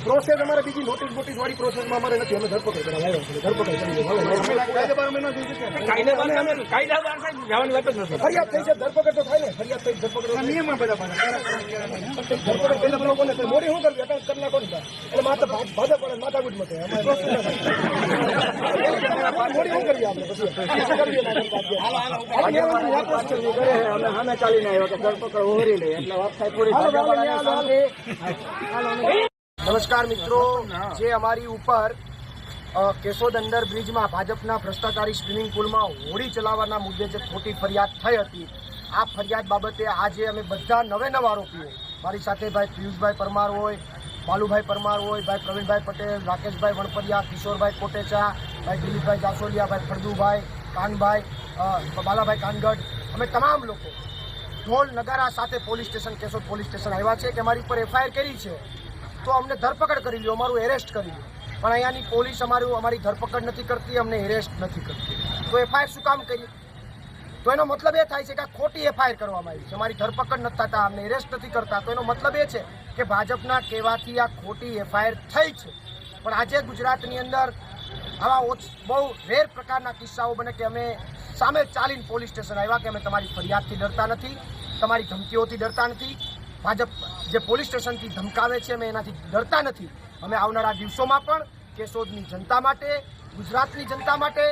Process અમારે બીજી notice બોટિસ વાળી પ્રોસેસમાં અમારે નથી અમે ધરપકડ ફરિયાદ થઈ છે ધરપકડ તો થાય ને ફરિયાદ થઈ ધરપકડ નિયમ બધા મોડી શું કરવી માથાકૂટ મતે મોડી શું આપણે પછી. અમે સામે ચાલીને આવ્યા કે ધરપકડ ઓહરી એટલે વાત થાય પૂરી નમસ્કાર મિત્રો. જે અમારી ઉપર કેશોદ અંડર બ્રિજમાં ભાજપના ભ્રષ્ટાચારી સ્વિમિંગ પુલમાં હોડી ચલાવવાના મુદ્દે જે ખોટી ફરિયાદ થઈ હતી આ ફરિયાદ બાબતે આજે અમે બધા નવે નવા આરોપીઓ મારી સાથે ભાઈ પિયુષભાઈ પરમાર હોય બાલુભાઈ પરમાર હોય, ભાઈ પ્રવીણભાઈ પટેલ, રાકેશભાઈ વણપરિયા, કિશોરભાઈ કોટેચા, ભાઈ દિલીપભાઈ જાસોલિયા ભાઈ ફળદુભાઈ, કાનભાઈ બાલાભાઈ કાનગઢ. અમે તમામ લોકો ઢોલ નગારા સાથે police station, Keshod police station આવ્યા છે કે અમારી ઉપર એફઆઈઆર કરી છે. તો અમને ધરપકડ કરી લ્યો, અમારું એરેસ્ટ કરી લ્યો. પણ અહીંયાની પોલીસ અમારું, અમારી ધરપકડ નથી કરતી, અમને એરેસ્ટ નથી કરતી. તો એફઆઈઆર શું કામ કરીએ? તો એનો મતલબ એ થાય છે કે ખોટી એફઆઈઆર કરવામાં આવી છે. અમારી ધરપકડ નથી થતા અમને એરેસ્ટ નથી કરતા. તો એનો મતલબ એ છે કે ભાજપના કહેવાથી આ ખોટી એફઆઈઆર થઈ છે. પણ આજે ગુજરાતની અંદર આવા ઓછ- બહુ રેર પ્રકારના કિસ્સાઓ બને કે અમે સામે ચાલીને પોલીસ સ્ટેશન આવ્યા કે અમે તમારી ફરિયાદથી ડરતા નથી, તમારી ધમકીઓથી ડરતા નથી. ભાજપ જે પોલીસ સ્ટેશનથી ધમકાવે છે અમે એનાથી ડરતા નથી. અમે આવનારા દિવસોમાં પણ કેશોદની જનતા માટે, ગુજરાતની જનતા માટે